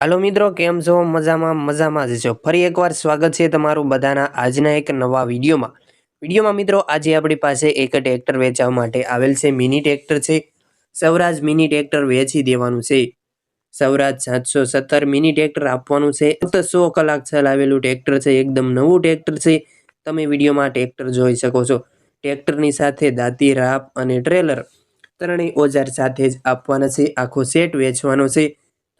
હાલો મિત્રો, કેમ છો? મજામાં મજામાં જ છો. ફરી એકવાર સ્વાગત છે તમારું બધાના આજના એક નવા વિડીયોમાં. વિડીયોમાં મિત્રો, આજે આપણી પાસે એક ટ્રેક્ટર વેચવા માટે આવેલ છે. મિની ટ્રેક્ટર છે. સૌરાજ મિની ટ્રેક્ટર વેચી દેવાનું છે. સૌરાજ સાતસો સત્તર મિની ટ્રેક્ટર આપવાનું છે. ફક્ત સો કલાક ચલાવેલું ટ્રેક્ટર છે. એકદમ નવું ટ્રેક્ટર છે. તમે વિડીયોમાં ટ્રેક્ટર જોઈ શકો છો. ટ્રેક્ટરની સાથે દાંતી, રાપ અને ટ્રેલર ત્રણેય ઓજાર સાથે જ આપવાના છે. આખો સેટ વેચવાનો છે.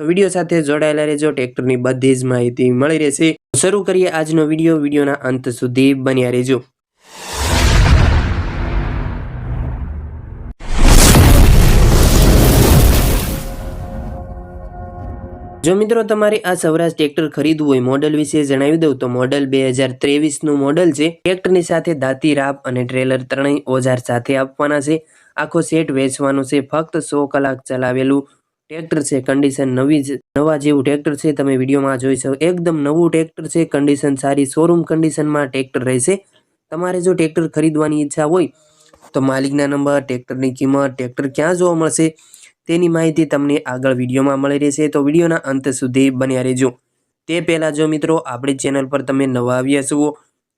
તો વીડિયો સાથે જોડાયેલા રહેજો. ટ્રેક્ટરની બધી જ માહિતી મળી રહેશે. શરૂ કરીએ આજનો વીડિયો. વિડીયોના અંત સુધી બન્યા રહેજો. જો મિત્રો તમારે આ સૌરાજ ટ્રેક્ટર ખરીદવું હોય મોડલ વિશે જણાવી દઉં, તો મોડલ બે હજાર ત્રેવીસનું મોડલ છે. ટ્રેક્ટરની સાથે દાંતી, રાપ અને ટ્રેલર ત્રણેય ઓજાર સાથે આપવાના છે. આખો સેટ વેચવાનો છે. ફક્ત સો કલાક ચલાવેલું ટ્રેક્ટર છે કન્ડિશન નવી જ, નવા જેવું ટ્રેક્ટર છે, તમે વિડીયોમાં જોઈ શકો. એકદમ નવું ટ્રેક્ટર છે કન્ડિશન સારી. શોરૂમ કન્ડિશનમાં ટ્રેક્ટર રહેશે. તમારે જો ટ્રેક્ટર ખરીદવાની ઈચ્છા હોય, તો માલિકના નંબર, ટ્રેક્ટરની કિંમત, ટ્રેક્ટર ક્યાં જોવા મળશે, તેની માહિતી તમને આગળ વિડીયોમાં મળી રહેશે. તો વિડીયોના અંત સુધી બન્યા રહેજો. તે પહેલાં જો મિત્રો, આપણી ચેનલ પર તમે નવા આવ્યા છો,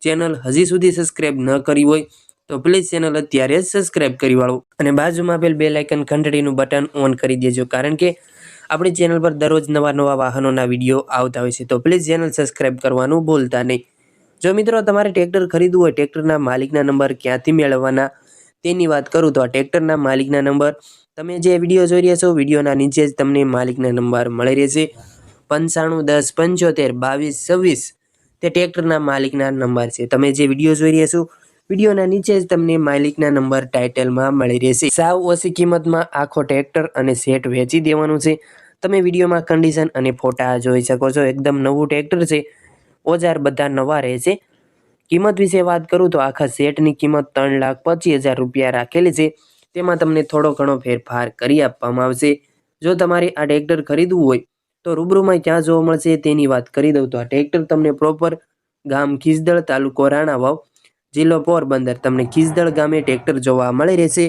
ચેનલ હજી સુધી સબસ્ક્રાઈબ ન કરી હોય તો પ્લીઝ ચેનલ અત્યારે જ સબસ્ક્રાઈબ કરી વાળો અને બાજુમાં આપેલ બે લાઇકન ઘંટડીનું બટન ઓન કરી દેજો. કારણ કે આપણી ચેનલ પર દરરોજ નવા નવા વાહનોના વીડિયો આવતા હોય છે. તો પ્લીઝ ચેનલ સબસ્ક્રાઈબ કરવાનું ભૂલતા નહીં. જો મિત્રો તમારે ટ્રેક્ટર ખરીદવું હોય ટ્રેક્ટરના માલિકના નંબર ક્યાંથી મેળવવાના તેની વાત કરું તો આ ટ્રેક્ટરના માલિકના નંબર તમે જે વીડિયો જોઈ રહ્યા છો વિડીયોના નીચે જ તમને માલિકના નંબર મળી રહેશે. પંચાણું, દસ, પંચોતેર, બાવીસ, છવ્વીસ તે ટ્રેક્ટરના માલિકના નંબર છે. તમે જે વીડિયો જોઈ રહ્યા છો વિડીયોના નીચે જ તમને માલિકના નંબર ટાઇટલમાં મળી રહેશે. સાવ ઓછી કિંમતમાં આખો ટ્રેક્ટર અને સેટ વેચી દેવાનું છે. તમે વિડીયોમાં કન્ડિશન અને ફોટા જોઈ શકો છો. એકદમ નવું ટ્રેક્ટર છે. ઓજાર બધા નવા રહેશે. કિંમત વિશે વાત કરું તો આખા સેટની કિંમત ત્રણ લાખ પચીસ હજાર રૂપિયા રાખેલી છે. તેમાં તમને થોડો ઘણો ફેરફાર કરી આપવામાં આવશે. જો તમારે આ ટ્રેક્ટર ખરીદવું હોય, તો રૂબરૂમાં ક્યાં જોવા મળશે તેની વાત કરી દઉં તો આ ટ્રેક્ટર તમને પ્રોપર ગામ ખીસદળ તાલુકો રાણાવાવ જિલ્લો પોરબંદર તમને ખીસદળ ગામે ટ્રેક્ટર જોવા મળી રહેશે.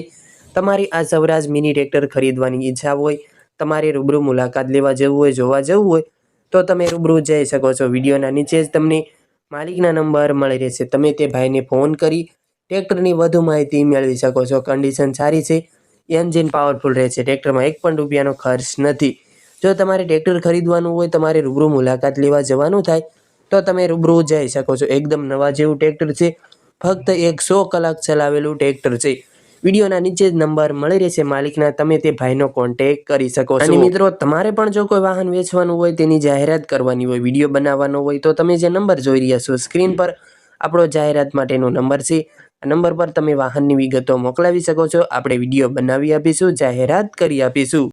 તમારી આ સૌરાજ મિની ટ્રેક્ટર ખરીદવાની ઈચ્છા હોય, તમારે રૂબરૂ મુલાકાત લેવા જવું હોય, જોવા જવું હોય, તો તમે રૂબરૂ જઈ શકો છો. વિડીયોના નીચે જ તમને માલિકના નંબર મળી રહેશે. તમે તે ભાઈને ફોન કરી ટ્રેક્ટરની વધુ માહિતી મેળવી શકો છો. કન્ડિશન સારી છે, એન્જિન પાવરફુલ રહે છે ટ્રેક્ટરમાં એક પણ રૂપિયાનો ખર્ચ નથી. જો તમારે ટ્રેક્ટર ખરીદવાનું હોય, તમારે રૂબરૂ મુલાકાત લેવા જવાનું થાય, તો તમે રૂબરૂ જઈ શકો છો. એકદમ નવા જેવું ટ્રેક્ટર છે. ફક્ત એક સો કલાક ચલાવેલું ટ્રેક્ટર છે. વિડીયોના નીચે જ નંબર મળી રહેશે માલિકના, તમે તે ભાઈનો કોન્ટેક કરી શકો અને મિત્રો, તમારે પણ જો કોઈ વાહન વેચવાનું હોય, તેની જાહેરાત કરવાની હોય, વીડિયો બનાવવાનો હોય, તો તમે જે નંબર જોઈ રહ્યા છો, સ્ક્રીન પર આપણો જાહેરાત માટેનો નંબર છે. આ નંબર પર તમે વાહનની વિગતો મોકલાવી શકો છો. આપણે વીડિયો બનાવી આપીશું, જાહેરાત કરી આપીશું.